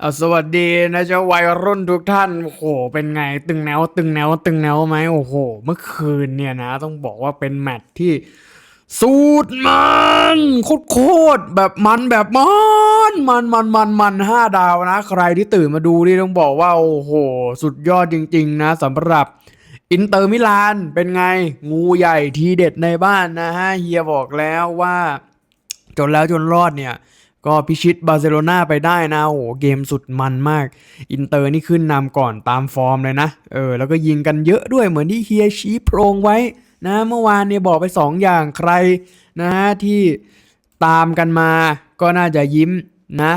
เอาสวัสดีนะเจ้าวัยรุ่นทุกท่าน โอ้โห เป็นไงตึงแนวตึงแนวตึงแนวไหมโอ้โห เมื่อคืนเนี่ยนะ ต้องบอกว่าเป็นแมตช์ที่สูดมันโคตรแบบมันแบบมันมันมันมันมันห้าดาวนะ ใครที่ตื่นมาดูนี่ต้องบอกว่า โอ้โห สุดยอดจริง ๆ นะสำหรับอินเตอร์มิลานเป็นไง งูใหญ่ทีเด็ดในบ้านนะฮะเฮียบอกแล้วว่า จนแล้วจนรอดเนี่ย ก็พิชิตบาร์เซโลนาไปได้นะโอ้โหเกมสุดมันมาก อินเตอร์นี่ขึ้นนำก่อนตามฟอร์มเลยนะ เออ แล้วก็ยิงกันเยอะด้วยเหมือนที่เฮียชี้โพรงไว้นะเมื่อวานเนี่ยบอกไป 2 อย่างใครนะที่ตามกันมาก็น่าจะยิ้มนะ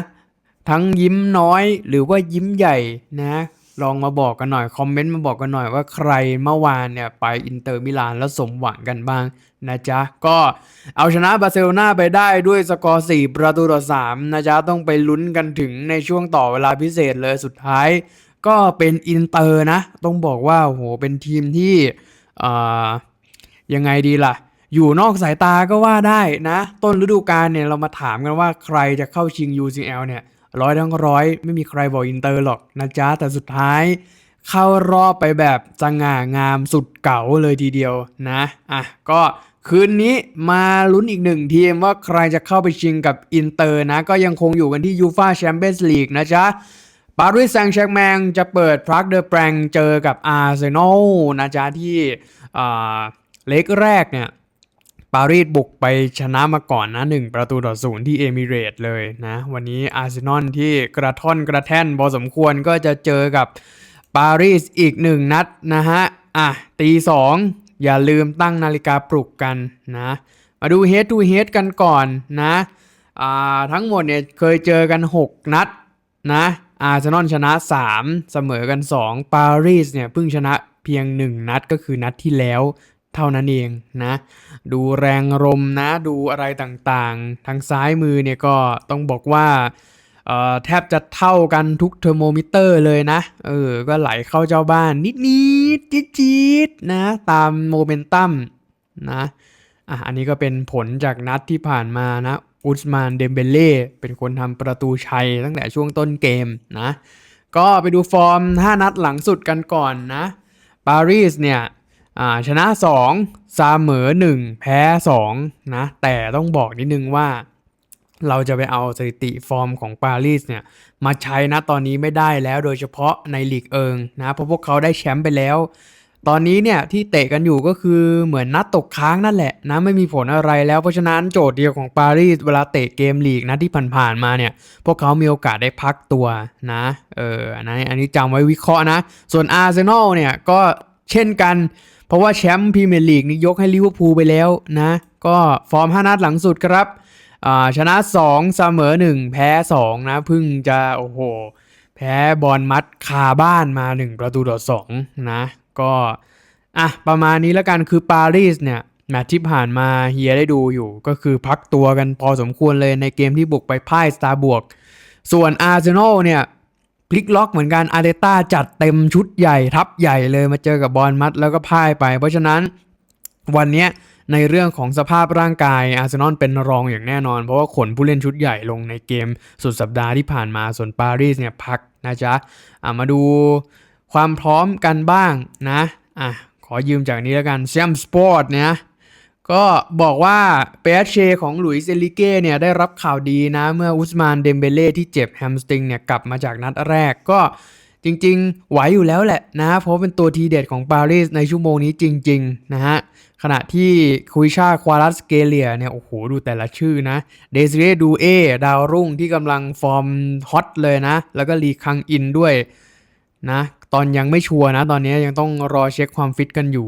ทั้งยิ้มน้อยหรือว่ายิ้มใหญ่นะ ลองมาบอกกันหน่อย คอมเมนต์มาบอกกันหน่อยว่าใครเมื่อวานเนี่ย ไปอินเตอร์มิลานแล้วสมหวังกันบ้างนะจ๊ะ ก็เอาชนะบาร์เซโลนาไปได้ด้วยสกอร์ 4 ประตูต่อ 3 นะจ๊ะ ต้องไปลุ้นกันถึงในช่วงต่อเวลาพิเศษเลยสุดท้าย ก็เป็นอินเตอร์นะ ต้องบอกว่าโหเป็นทีมที่อ่ายังไงดีล่ะอยู่นอกสายตาก็ว่าได้นะ ต้นฤดูกาลเนี่ยเรามาถามกันว่าใครจะเข้าชิง UCL เนี่ย ร้อยทั้งร้อยไม่มีใครบอกอินเตอร์หรอกนะจ๊ะ แต่สุดท้ายเข้ารอบไปแบบสง่างามสุดเก๋าเลยทีเดียวนะอะก็คืนนี้มาลุ้นอีกหนึ่งทีมว่าใครจะเข้าไปชิงกับอินเตอร์นะ ก็ยังคงอยู่กันที่ยูฟาแชมเปี้ยนส์ลีกนะจ๊ะปารีสแซงต์แชร์แมงจะเปิดพรักเดอแปรงเจอกับอาร์เซนอลนะจ๊ะที่อ่าเล็กแรกเนี่ย ปารีสบุกไปชนะมาก่อนนะ 1 ประตูต่อศูนย์ที่เอมิเรตเลยนะ วันนี้อาร์เซนอลที่กระท่อนกระแท่นพอสมควรก็จะเจอกับปารีสอีกหนึ่งนัดนะฮะ อะตีสองอย่าลืมตั้งนาฬิกาปลุกกันนะ มาดู head to head กันก่อนนะอ่าทั้งหมดเนี่ยเคยเจอกัน 6 นัดนะอาร์เซนอลชนะ 3 เสมอกัน 2 ปารีสเนี่ยเพิ่งชนะเพียง 1 นัดก็คือนัดที่แล้ว เท่านั้นเองนะ ดูแรงลมนะดูอะไรต่างๆ ทางซ้ายมือเนี่ยก็ต้องบอกว่าเออแทบจะเท่ากันทุกเทอร์โมมิเตอร์เลยนะ เออ ก็ไหลเข้าเจ้าบ้านนิดๆจี๊ดๆนะ ตามโมเมนตัมนะ อะ อันนี้ก็เป็นผลจากนัดที่ผ่านมานะ อุสมานเดมเบเล่ เป็นคนทำประตูชัยตั้งแต่ช่วงต้นเกมนะ ก็ไปดูฟอร์ม 5 นัดหลังสุดกันก่อนนะ ปารีสเนี่ย อ่าชนะ2เสมอ 1 แพ้2นะแต่ต้องบอกนิดนึงว่า เราจะไปเอาสถิติฟอร์มของปารีสเนี่ยมาใช้นะตอนนี้ไม่ได้แล้วโดยเฉพาะในลีกเอิงนะเพราะพวกเขาได้แชมป์ไปแล้วตอนนี้เนี่ยที่เตะกันอยู่ก็คือเหมือนนัดตกค้างนั่นแหละนะไม่มีผลอะไรแล้วเพราะฉะนั้นโจทย์เดียวของปารีสเวลาเตะเกมลีกนะที่ผ่านๆมาเนี่ยพวกเขามีโอกาสได้พักตัวนะเอออันนี้อันนี้จำไว้วิเคราะห์นะ ส่วนอาร์เซนอลเนี่ยก็เช่นกัน เพราะว่าแชมป์พรีเมียร์ลีกนี่ยกให้ลิเวอร์พูลไปแล้วนะ ก็ฟอร์ม 5 นัดหลังสุดครับชนะ 2 เสมอ 1 แพ้ 2 นะเพิ่งจะโอ้โห แพ้บอลมัดคาบ้านมา 1 ประตูต่อ2นะ ก็อะประมาณนี้แล้วกันคือปารีสเนี่ยแมตช์ที่ผ่านมาเฮียได้ดูอยู่ ก็คือพักตัวกันพอสมควรเลยในเกมที่บุกไปพ่ายสตาร์บวก ส่วนอาร์เซนอลเนี่ย พลิกล็อกเหมือนกันอาร์เตต้าจัดเต็มชุดใหญ่ทัพใหญ่เลยมาเจอกับบอลมัดแล้วก็พ่ายไป เพราะฉะนั้นวันนี้ในเรื่องของสภาพร่างกายอาร์เซนอลเป็นรองอย่างแน่นอน เพราะว่าขนผู้เล่นชุดใหญ่ลงในเกมสุดสัปดาห์ที่ผ่านมาส่วนปารีสเนี่ยพักนะจ๊ะะมาดูความพร้อมกันบ้างนะอะขอยืมจากนี้แล้วกันแชมสปอร์ตเนี่ย ก็บอกว่าเปเชของหลุยส์เอลิเก้เนี่ยได้รับข่าวดีนะ เมื่ออุสมานเดมเบเล่ที่เจ็บแฮมสตริงเนี่ยกลับมาจากนัดแรกก็จริงๆ ไหวอยู่แล้วแหละนะ เพราะเป็นตัวทีเด็ดของปารีสในชั่วโมงนี้จริง ๆ นะฮะ ขณะที่คุยชาควารัสเกเลียเนี่ย โอ้โห ดูแต่ละชื่อนะ เดซิเรดูเอ ดาวรุ่งที่กำลังฟอร์มฮอตเลยนะ แล้วก็ลีคังอินด้วยนะ ตอนยังไม่ชัวร์นะ ตอนนี้ยังต้องรอเช็คความฟิตกันอยู่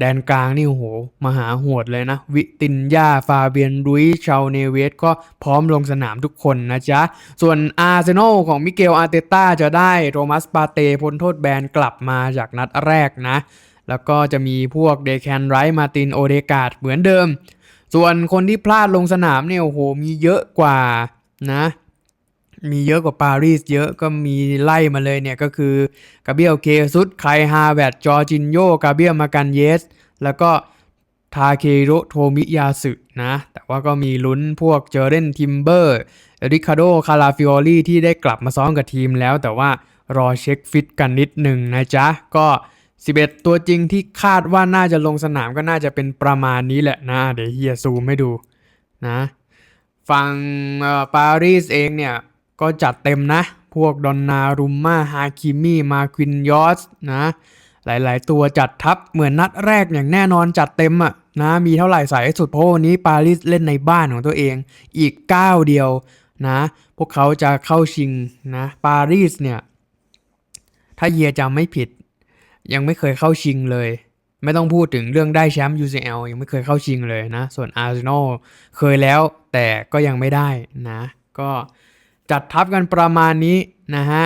แดนกลางนี่โอ้โหมหาโหดเลยนะ วิตินยาฟาเบียนรุยชาวเนเวสก็พร้อมลงสนามทุกคนนะจ๊ะ ส่วนอาร์เซนอลของมิเกลอาร์เตต้าจะได้โรมัสปาเตพ้นโทษแบนกลับมาจากนัดแรกนะ แล้วก็จะมีพวกเดแคนไรท์มาตินโอเดกาดเหมือนเดิม ส่วนคนที่พลาดลงสนามเนี่ยโอ้โหมีเยอะกว่านะ มีเยอะกว่าปารีสเยอะก็มีไล่มาเลยเนี่ยก็คือกาเบียลเคซุดไคฮาแวดจอร์จินโยกาเบียลมากันเยส แล้วก็ทาเคโรโทมิยาสึนะ แต่ว่าก็มีลุ้นพวกเจอเรนทิมเบอร์ริคาโดคาราฟิโอลี่ที่ได้กลับมาซ้อมกับทีมแล้ว แต่ว่ารอเช็คฟิตกันนิดหนึ่งนะจ๊ะ ก็ 11 ตัวจริงที่คาดว่าน่าจะลงสนามก็น่าจะเป็นประมาณนี้แหละนะ เดี๋ยวเฮียซูมให้ดูนะ ฝั่งปารีสเองเนี่ย ก็จัดเต็มนะ พวกดอนนารุมมาฮาคิมี่มาควินยอสนะ หลายๆ ตัวจัดทัพเหมือนนัดแรกอย่างแน่นอนจัดเต็มอะนะมีเท่าไหร่ใส่ให้สุดเพราะวันนี้ปารีสเล่นในบ้านของตัวเองอีกก้าเดียวนะ พวกเขาจะเข้าชิงนะปารีสเนี่ย ถ้าเฮียจำไม่ผิด ยังไม่เคยเข้าชิงเลย ไม่ต้องพูดถึงเรื่องได้แชมป์ UCL ยังไม่เคยเข้าชิงเลยนะ ส่วนอาร์เซนอลเคยแล้วแต่ก็ยังไม่ได้นะ ก็ จัดทัพกันประมาณนี้นะฮะ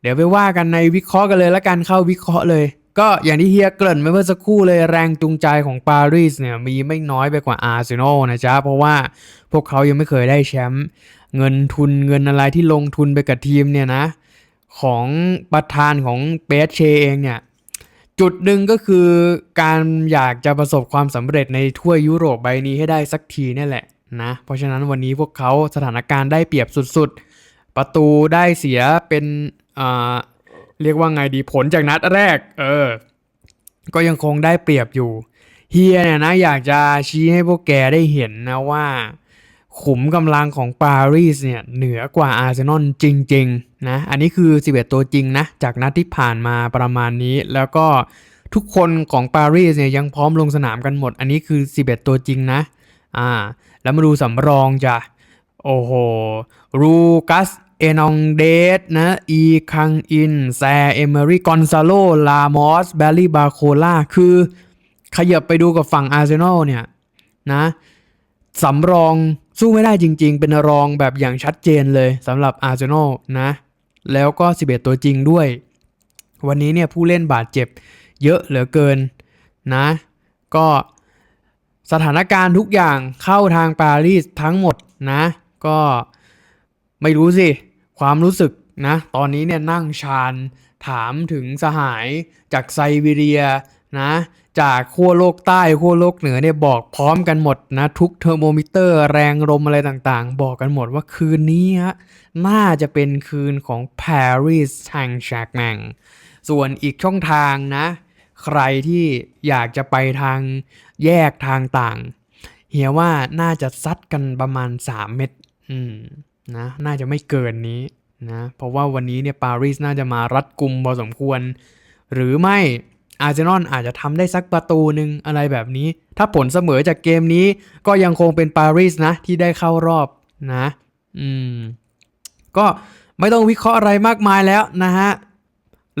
เดี๋ยวไปว่ากันในวิเคราะห์กันเลยแล้วกันเข้าวิเคราะห์เลย ก็อย่างที่เฮียเกริ่นไปเมื่อสักครู่เลยแรงจูงใจของปารีสเนี่ยมีไม่น้อยไปกว่าอาร์เซนอลนะจ๊ะ เพราะว่าพวกเขายังไม่เคยได้แชมป์เงินทุนเงินอะไรที่ลงทุนไปกับทีมเนี่ยนะ ของประธานของเปเชเองเนี่ยจุดหนึ่งก็คือการอยากจะประสบความสำเร็จในถ้วยยุโรปใบนี้ให้ได้สักทีนี่แหละ นะเพราะฉะนั้นวันนี้พวกเขาสถานการณ์ได้เปรียบสุดๆ ประตูได้เสียเป็นเรียกว่าไงดีผลจากนัดแรกเออก็ยังคงได้เปรียบอยู่เฮียเนี่ยนะอยากจะชี้ให้พวกแกได้เห็นนะว่า ขุมกำลังของปารีสเนี่ยเหนือกว่าอาร์เซนอลจริงๆนะอันนี้คือ 11 ตัวจริงนะ จากนัดที่ผ่านมาประมาณนี้ แล้วก็ทุกคนของปารีสเนี่ยยังพร้อมลงสนามกันหมด อันนี้คือ 11 ตัวจริงนะอ่า แล้วมาดูสำรองจ้ะ โอ้โห รูกัส เอนองเดสนะ อีคังอิน แซ เอเมอรี่กอนซาโล ลามอส แบลลี่ บาโคล่า คือขยับไปดูกับฝั่งอาร์เซนอลเนี่ยนะสำรองสู้ไม่ได้จริง ๆ เป็นรองแบบอย่างชัดเจนเลยสำหรับอาร์เซนอลนะ แล้วก็ 11 ตัวจริงด้วย วันนี้เนี่ยผู้เล่นบาดเจ็บเยอะเหลือเกินนะ ก็ สถานการณ์ทุกอย่างเข้าทางปารีสทั้งหมดนะ ก็ไม่รู้สิ ความรู้สึกนะ ตอนนี้เนี่ยนั่งชานถามถึงสหายจากไซบีเรียนะ จากขั้วโลกใต้ขั้วโลกเหนือเนี่ยบอกพร้อมกันหมดนะ ทุกเทอร์โมมิเตอร์แรงลมอะไรต่างๆ บอกกันหมดว่าคืนนี้ฮะน่าจะเป็นคืนของ Paris Saint-Germain ส่วนอีกช่องทางนะ ใครที่อยากจะไปทางแยกทางต่าง เฮียว่าน่าจะซัดกันประมาณ 3 เม็ดอืมนะน่าจะไม่เกินนี้นะเพราะว่าวันนี้เนี่ยปารีสน่าจะมารัดกุมพอสมควร หรือไม่อาร์เซนอลอาจจะทำได้สักประตูหนึ่งอะไรแบบนี้ ถ้าผลเสมอจากเกมนี้ก็ยังคงเป็นปารีสนะ ที่ได้เข้ารอบนะ อืม ก็ไม่ต้องวิเคราะห์อะไรมากมายแล้วนะฮะ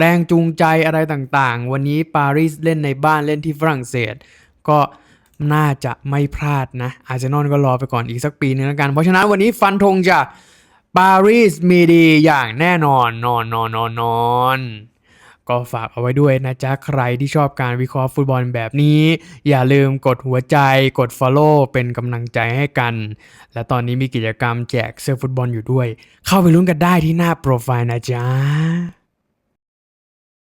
แรงจูงใจอะไรต่างๆ วันนี้ปารีสเล่นในบ้านเล่นที่ฝรั่งเศส ก็น่าจะไม่พลาดนะอาร์เซนอลก็รอไปก่อนอีกสักปีนึงแล้วกัน เพราะฉะนั้นวันนี้ฟันธงจะปารีสมีดีอย่างแน่นอนนอนนอนนอนนอนก็ฝากเอาไว้ด้วยนะจ๊ะ ใครที่ชอบการวิเคราะห์ฟุตบอลแบบนี้ อย่าลืมกดหัวใจกด Follow เป็นกำลังใจให้กัน และตอนนี้มีกิจกรรมแจกเสื้อฟุตบอลอยู่ด้วย เข้าไปลุ้นกันได้ที่หน้าโปรไฟล์นะจ๊ะ